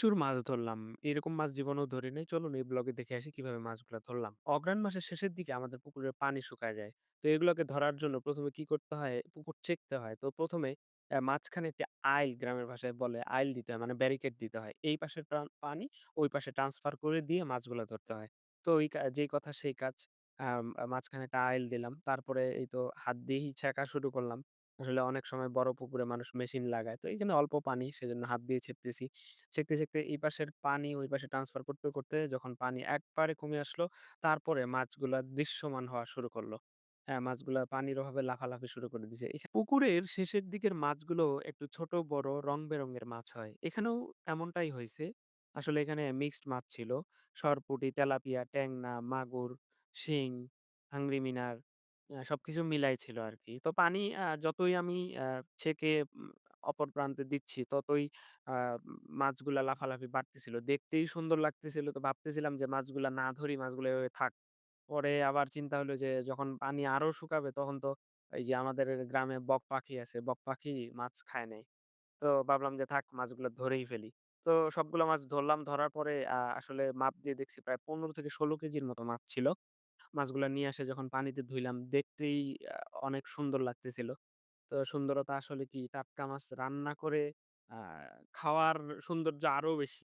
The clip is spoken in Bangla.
প্রচুর মাছ ধরলাম। এরকম মাছ জীবনেও ধরি নাই। চলুন এই ব্লগে দেখে আসি কীভাবে মাছগুলা ধরলাম। অগ্রহায়ণ মাসের শেষের দিকে আমাদের পুকুরের পানি শুকায় যায়। তো এগুলোকে ধরার জন্য ১ম এ কি করতে হয়? পুকুর ছেঁকতে হয়। তো ১ম এ অ্যা মাঝখানে একটি আইল গ্রামের ভাষায় বলে, আইল দিতে হয় মানে ব্যারিকেড দিতে হয়। এই প্রা পানি, ওই পাশে ট্রান্সফার করে দিয়ে মাছগুলা ধরতে হয়। তো ওই কা, যেই কথা সেই কাজ। মাঝখানে একটা আইল দিলাম। তারপরে এই তো হাত দিয়েই ছেঁকা শুরু করলাম। আসলে অনেক সময় বড় পুকুরে মানুষ মেশিন লাগায়। তো এখানে অল্প পানি সেজন্য হাত দিয়ে ছেঁকতেছি। ছেঁকতে, ছেঁকতে এই পাশের পানি ওই পাশে ট্রান্সফার করতে, করতে যখন পানি একবারে কমে আসলো, তারপরে মাছগুলা দৃশ্যমান হওয়া শুরু করল হ্যাঁ, মাছগুলা পানির অভাবে লাফালাফি শুরু করে দিছে। পুকুরের শেষের দিকের মাছগুলো একটু ছোট বড় রং-বেরঙের মাছ হয়। এখানেও এমনটাই হয়েছে আসলে এখানে মিক্সড মাছ ছিল। সরপুঁটি, তেলাপিয়া, ট্যাংনা, মাগুর, শিং, হাংরি মিনার আ সবকিছু মিলাই ছিল আরকি। তো পানি যতই আমি ছেঁকে অপর প্রান্তে দিচ্ছি ততই মাছগুলা লাফালাফি বাড়তেছিল। দেখতেই সুন্দর লাগতেছিল। তো ভাবতেছিলাম যে মাছগুলা না ধরি, মাছগুলা এভাবে থাক। পরে আবার চিন্তা হলো যে যখন পানি আরও শুকাবে তখন তো এই যে আমাদের গ্রামে বক পাখি আছে, বক পাখি মাছ খায় নাই। তো ভাবলাম যে থাক মাছগুলা ধরেই ফেলি। তো সবগুলা মাছ ধরলাম। ধরার পরে আসলে মাপ দিয়ে দেখছি প্রায় ১৫ থেকে ১৬ কেজির মতো মাছ ছিল। মাছগুলা নিয়ে আসে যখন পানিতে ধুইলাম, দেখতেই অনেক সুন্দর লাগতেছিল। তো সুন্দরতা আসলে কি, টাটকা মাছ রান্না করে, আ, খাওয়ার সৌন্দর্য আরও বেশি।